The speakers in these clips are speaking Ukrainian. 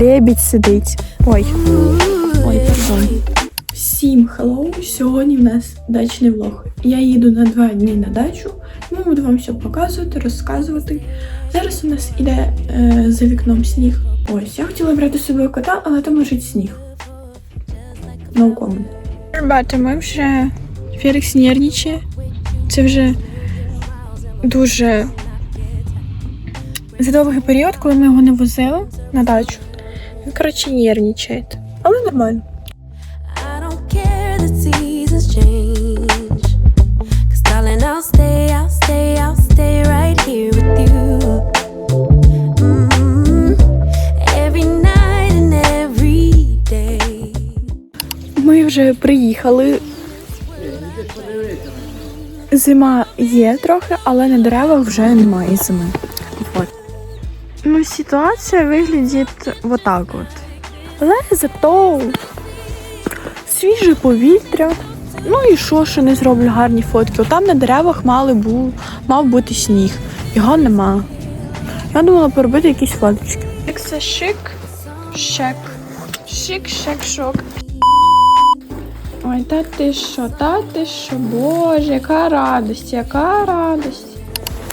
Лебідь сидить. Ой. Ой, пардон. Всім хеллоу! Сьогодні в нас дачний влог. Я їду на два дні на дачу. Ми буду вам все показувати, розказувати. Зараз у нас іде е, за вікном сніг. Ось, я хотіла брати з собою кота, але там лежить сніг. No comment. Ребята, ми вже Фелікс нервничає. Це вже дуже за довгий період, коли ми його не возили на дачу. Коротше, нервничає. Але нормально. Mm. Ми вже приїхали. Зима є трохи, але на деревах вже немає зими. Вот. Ну, ситуація виглядить вот так от. Але зато свіже повітря. Ну і що, що не зроблю гарні фотки? Там на деревах мали бу... мав бути сніг. Його нема. Я думала поробити якісь фоточки. Як це шик, шек. Шик, шек, шок. Ой, та ти що, та ти що, боже, яка радість, яка радість.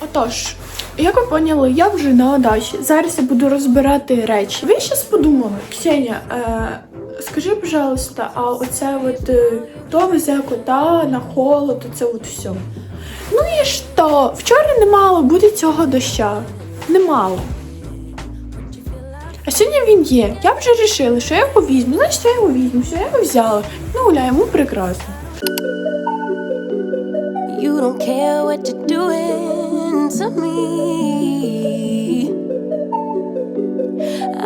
Отож, як ви поняли, я вже на дачі. Зараз я буду розбирати речі. Ви щас подумали, Ксеня, е, скажи, пожалуйста, а оце от е, хто везе кота на холод, оце от все. Ну і що? Вчора не мало бути цього доща. Не мало. А сьогодні він є. Я вже вирішила, що я його візьму. Значить, я його візьму. Все, я його взяла. Ну, гуляй, йому прекрасно. You don't care what you're doing to me.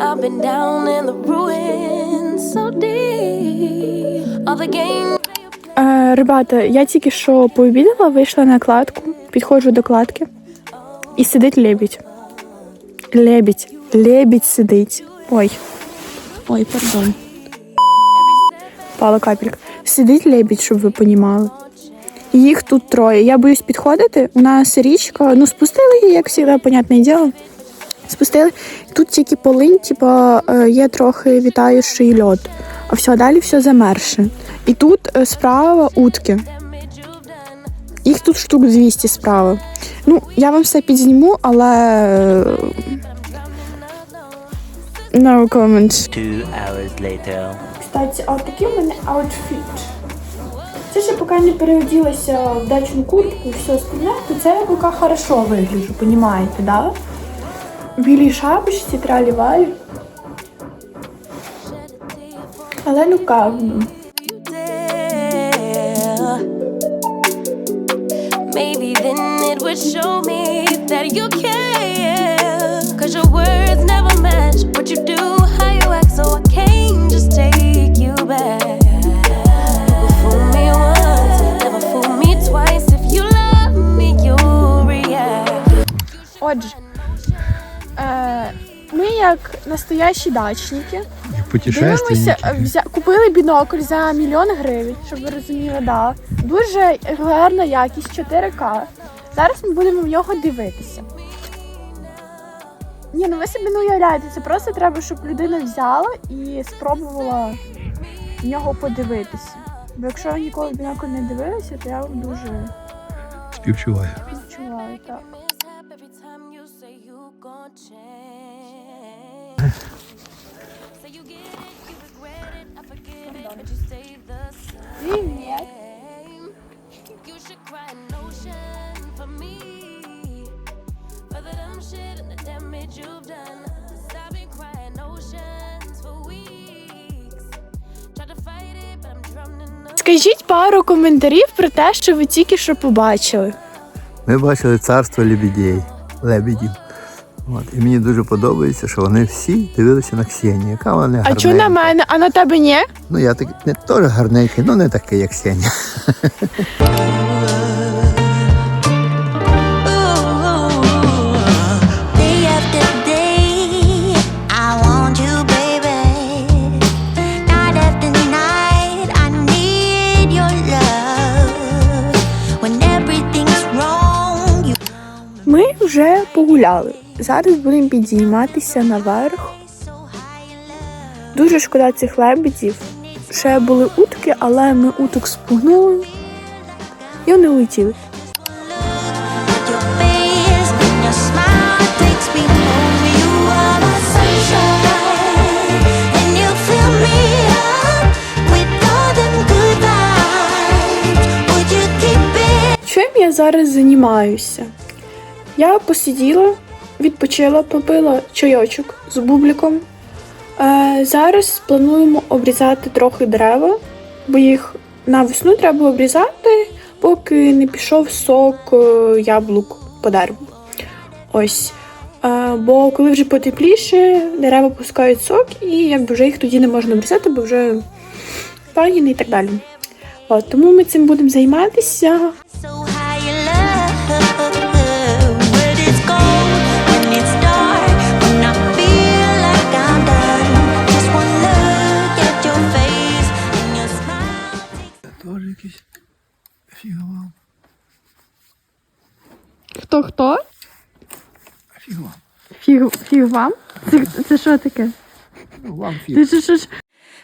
I've been down in the ruins so deep. All the games. Е, ребята, я тільки що пообідала, вийшла на кладку, підходжу до кладки і сидить лебідь. Лебідь. Лебідь сидить. Ой. Ой, пардон. Пала капелька. Сидить лебідь, щоб ви понімали. Їх тут троє. Я боюсь підходити. У нас річка, ну спустили її, як завжди, понятне діло. Спустили. Тут тільки полинь, типа, е, є трохи вітаючий льод, а все далі все замерше. І тут е, справа утки. Їх тут штук 200 справа. Ну, я вам все підзніму, але. е, No comment. Two hours later. Кстати, а такий у мене аутфіт. Це ще поки не переоділася в дачну куртку і все остальне, то це я поки хорошо вигляджу, понімаєте, да? В білій шапочці тралі-валі. Але ну би. dare. Maybe then it would show me that you care. Cause your words never match what you do, how you act, so I can't Отже, е, ми як настоящі дачники дивимося, е, взя, купили бінокль за мільйон гривень, щоб ви розуміли, да. Дуже гарна якість 4К. Зараз ми будемо в нього дивитися. Ні, ну ви собі не уявляєте, це просто треба, щоб людина взяла і спробувала в нього подивитися. Бо якщо ви ніколи бінокль не дивилися, то я вам дуже Співчуваю. співчуваю. Так. Every say you gon' change. Say you get it, you regret it, I forget it, but you stay the same. You should cry an ocean for me. For the dumb shit and the damage you've done. i I've been crying oceans for weeks. Try to fight it, but I'm drowning. up. Скажіть пару коментарів про те, що ви тільки що побачили. Ми бачили царство лебедей, лебедів. От. І мені дуже подобається, що вони всі дивилися на Ксенію, яка вона А гарненька. чого на мене, а на тебе ні? Ну я так не теж гарненький, але не такий, як Ксенія. вже погуляли. Зараз будемо підійматися наверх. Дуже шкода цих лебедів. Ще були утки, але ми уток спугнули. І вони улетіли. Чим я зараз займаюся? Я посиділа, відпочила, попила чайочок з бубликом. Е, зараз плануємо обрізати трохи дерева, бо їх на весну треба обрізати, поки не пішов сок е, яблук по дереву. Ось. Е, бо коли вже потепліше, дерева пускають сок, і якби вже їх тоді не можна обрізати, бо вже пагіни і так далі. От, тому ми цим будемо займатися. Теж якийсь фіговал. Хто хто? Фіговал. Фіг, фіг вам? Це, це що таке? Ну, вам фіг. Ти що, що, ж-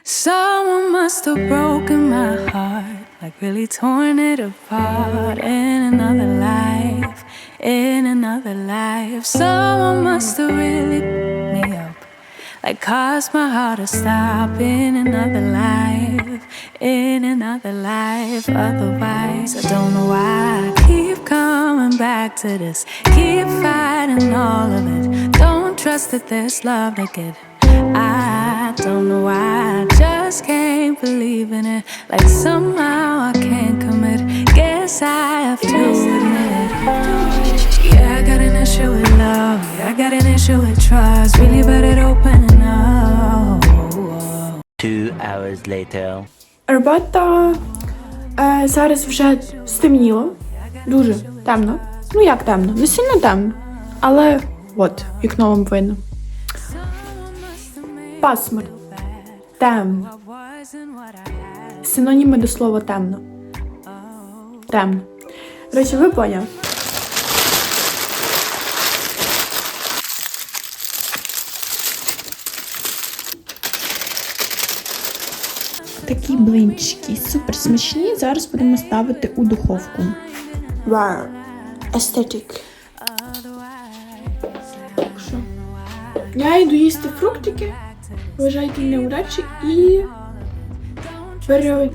Someone must have broken my heart, like really torn it apart in another life, in another life. Someone must have really picked me up, like caused my heart to stop in another life, in another life. Otherwise, I don't know why I keep coming back to this, keep fighting all of it. Don't trust that there's love to get. I don't know why I just can't believe in it. Like somehow I can't commit. Guess I have to admit. Yeah, I got an issue with love. Yeah, I got an issue with trust. Really better opening up. Two hours later. Робота е, зараз вже стемніло. Дуже темно. Ну як темно? Не сильно темно. Але от, вікно вам видно. Пасмурно. Темно. Синоніми до слова темно. Темно. Речі, ви поняли? Такі блинчики супер смачні. Зараз будемо ставити у духовку. Вау. Естетик. Я йду їсти фруктики. Вважайте неудачі і пере...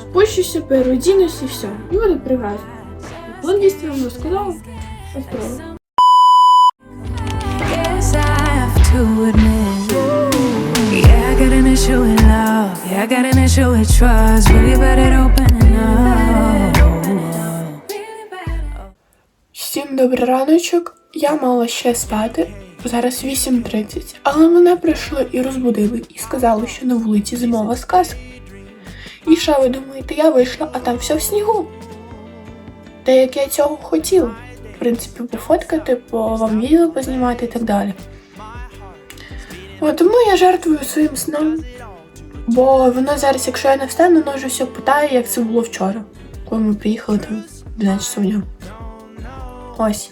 спущуся, переодінусь і все. І буде прекрасно. План дійсно вам розказала. Острова. Issue with love. Yeah, I got an issue with trust. Really better opening up. Всім добрий раночок. Я мала ще спати. Зараз 8.30, але мене прийшли і розбудили, і сказали, що на вулиці зимова сказка. І що ви думаєте, я вийшла, а там все в снігу. Та як я цього хотіла. В принципі, пофоткати, по вам відео познімати і так далі. От, тому я жертвую своїм сном. Бо воно зараз, якщо я не встану, воно вже все питає, як це було вчора, коли ми приїхали там в 12 часов дня. Ось.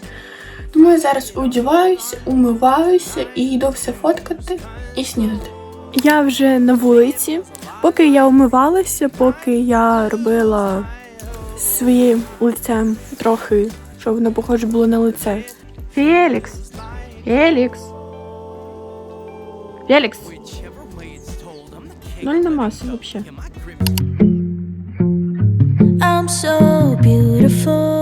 Тому я зараз одіваюся, умиваюся і йду все фоткати і снідати. Я вже на вулиці. Поки я умивалася, поки я робила своїм лицем трохи, щоб воно похоже було на лице. Фелікс! Фелікс! Фелікс! Ноль на масу взагалі. I'm so beautiful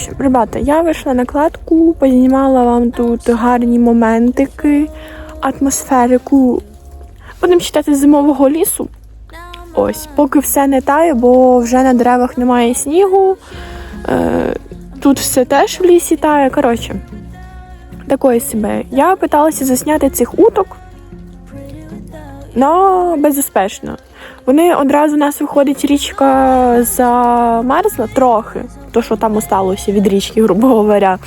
общем, ребята, я вийшла на кладку, познімала вам тут гарні моментики, атмосферику. Будемо читати зимового лісу. Ось, поки все не тає, бо вже на деревах немає снігу. Е, тут все теж в лісі тає. Коротше, такої себе. Я питалася засняти цих уток, але безуспішно. Вони одразу у нас виходить, річка замерзла трохи, то що там осталося від річки, грубо говоря.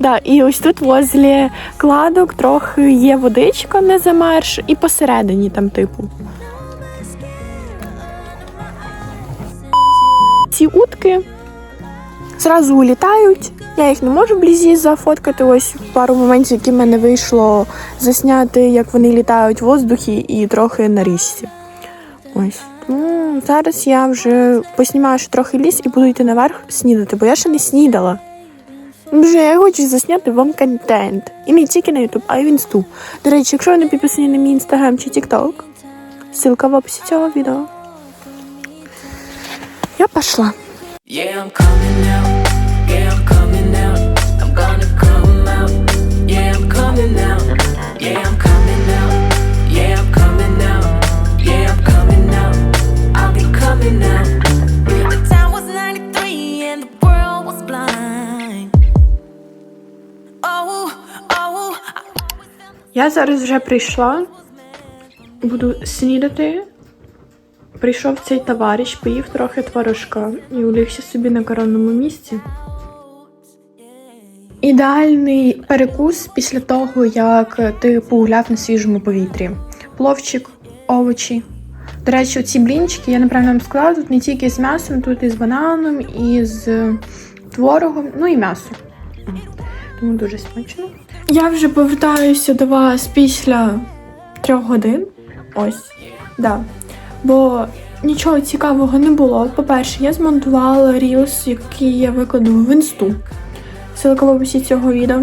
Да, і ось тут возле кладок трохи є водичка не замерз, і посередині там, типу. Ці утки зразу улітають. Я їх не можу вблизі зафоткати. Ось пару моментів, які в мене вийшло засняти, як вони літають в воздухі і трохи на річці. Ось. Ну, зараз я вже поснімаю ще трохи ліс і буду йти наверх снідати, бо я ще не снідала. Вже я хочу засняти вам контент. І не тільки на YouTube, а й в інсту. До речі, якщо ви не підписані на мій інстаграм чи тікток, ссылка в описі цього відео. Я пішла. Yeah, Я зараз вже прийшла, буду снідати. Прийшов цей товариш, поїв трохи творожка і улігся собі на коронному місці. Ідеальний перекус після того, як ти погуляв на свіжому повітрі. Пловчик, овочі. До речі, ці блінчики, я неправильно вам сказала, тут не тільки з м'ясом, тут і з бананом, і з творогом, ну і м'ясо. Тому дуже смачно. Я вже повертаюся до вас після трьох годин. Ось, да. Бо нічого цікавого не було. По-перше, я змонтувала рілс, який я викладу в інсту. Ссылка в описі цього відео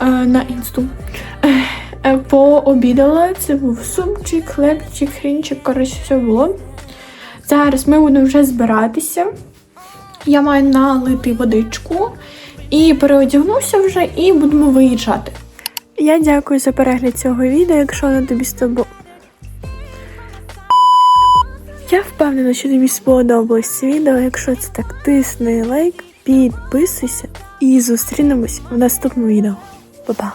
е, на інсту. Е, Пообідала, це був супчик, хлебчик, хрінчик, коротше, все було. Зараз ми будемо вже збиратися. Я маю налити водичку і переодягнуся вже, і будемо виїжджати. Я дякую за перегляд цього відео, якщо воно тобі з тобою. Я впевнена, що тобі сподобалось це відео. Якщо це так, тисни лайк, підписуйся і зустрінемось в наступному відео. Па-па!